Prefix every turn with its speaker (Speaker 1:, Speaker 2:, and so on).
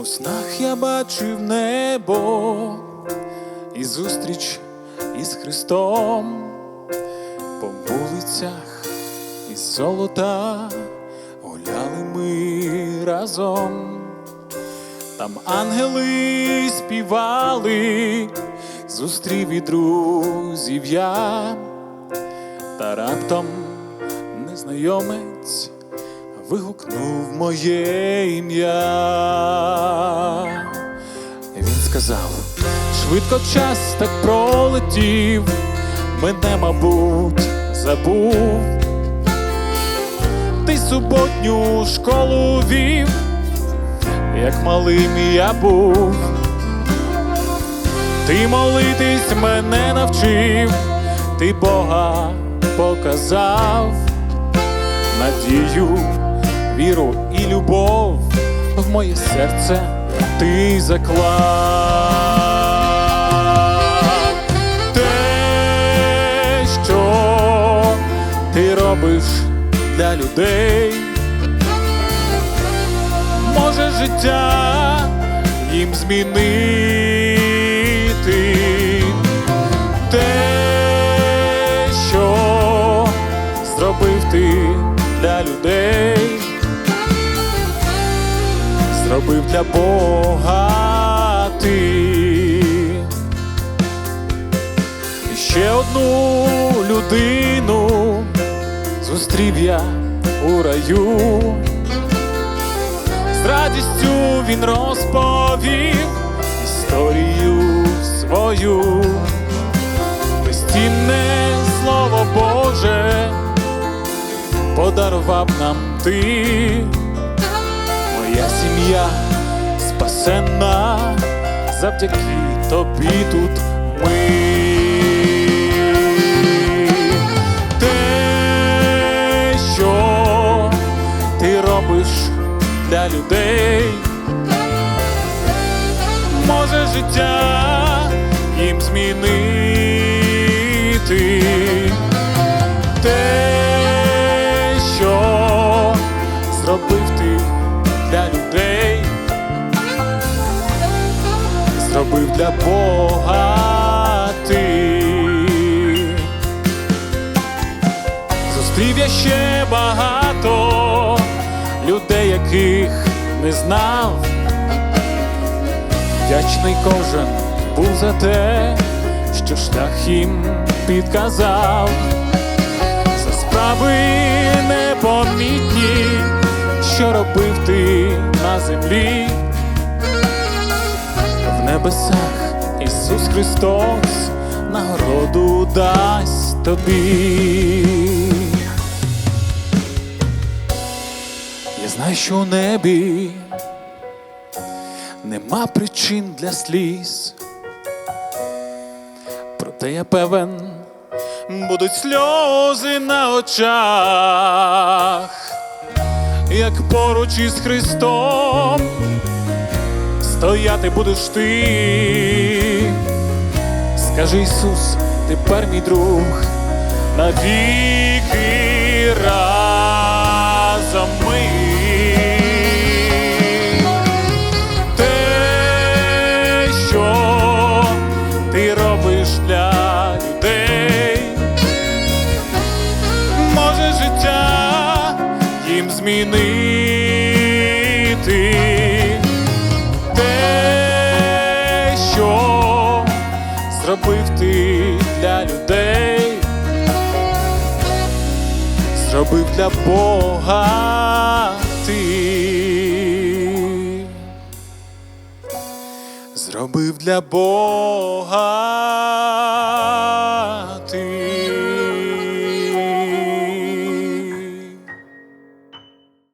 Speaker 1: У снах я бачив небо і зустріч із Христом по вулицях із золота гуляли ми разом. Там ангели співали, зустрів і друзів я, та раптом незнайомець вигукнув моє ім'я. Він сказав, швидко час так пролетів, мене, мабуть, забув. Ти суботню школу вів, як малим я був. Ти молитись мене навчив, ти Бога показав, надію, віру і любов в моє серце ти заклав. Те, що ти робиш для людей, може життя їм змінити те, що зробив ти для людей, зробив для Бога ти. І ще одну людину зустрів я у раю. З радістю він розповів історію свою, безцінне слово Боже подарував нам ти, моя сім'я спасенна, завдяки тобі тут ми. Те, що ти робиш для людей, може життя їм змінити. Те, що зробив зробив для Бога ти. Зустрів я ще багато людей, яких не знав. Вдячний кожен був за те, що шлях їм підказав. За справи непомітні, що робив ти на землі. Небесах Ісус Христос нагороду дасть тобі. Я знаю, що у небі нема причин для сліз. Проте я певен, будуть сльози на очах, як поруч із Христом стояти будеш ти. Скажи Ісус, тепер мій друг, навіки разом ми. Те, що ти робиш для людей, може життя їм змінити. Зробив ти для людей, зробив для Бога ти. Зробив для Бога